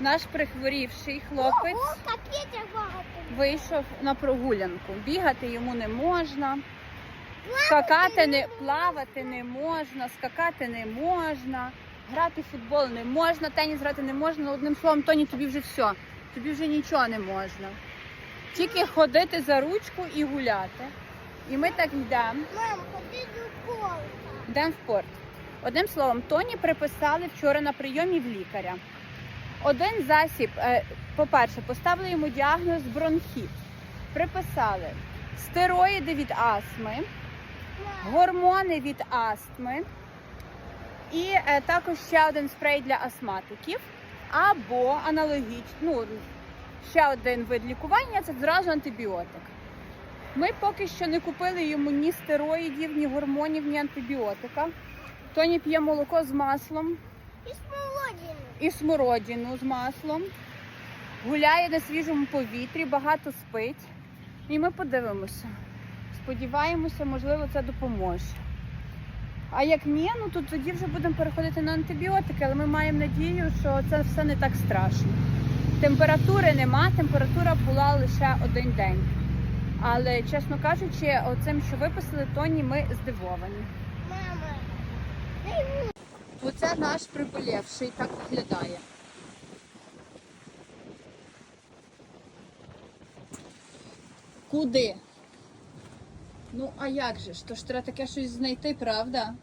Наш прихворівший хлопець вийшов на прогулянку. Бігати йому не можна, скакати не плавати не можна, скакати не можна, грати в футбол не можна, теніс грати не можна. Ну, Одним словом, Тоні, тобі вже все. Тобі вже нічого не можна. Тільки ходити за ручку і гуляти. І ми так йдемо. Мам, ходи до колка. Йдемо в порт. Одним словом, Тоні приписали вчора на прийомі в лікаря. Один засіб, е, по-перше, поставили йому діагноз бронхіт. Приписали стероїди від астми, гормони від астми і е, також ще один спрей для астматиків. Або аналогічно, ну, ще один вид лікування це зразу антибіотик. Ми поки що не купили йому ні стероїдів, ні гормонів, ні антибіотика. Тоні п'є молоко з маслом і смолодину. І смородину з маслом, гуляє на свіжому повітрі, багато спить. І ми подивимося. Сподіваємося, можливо, це допоможе. А як ні, ну то тоді вже будемо переходити на антибіотики, але ми маємо надію, що це все не так страшно. Температури нема, температура була лише один день. Але, чесно кажучи, оцим, що виписали, Тоні, ми здивовані. Оце наш приболівший так виглядає. Куди? Ну, а як же ж? То ж треба таке щось знайти, правда?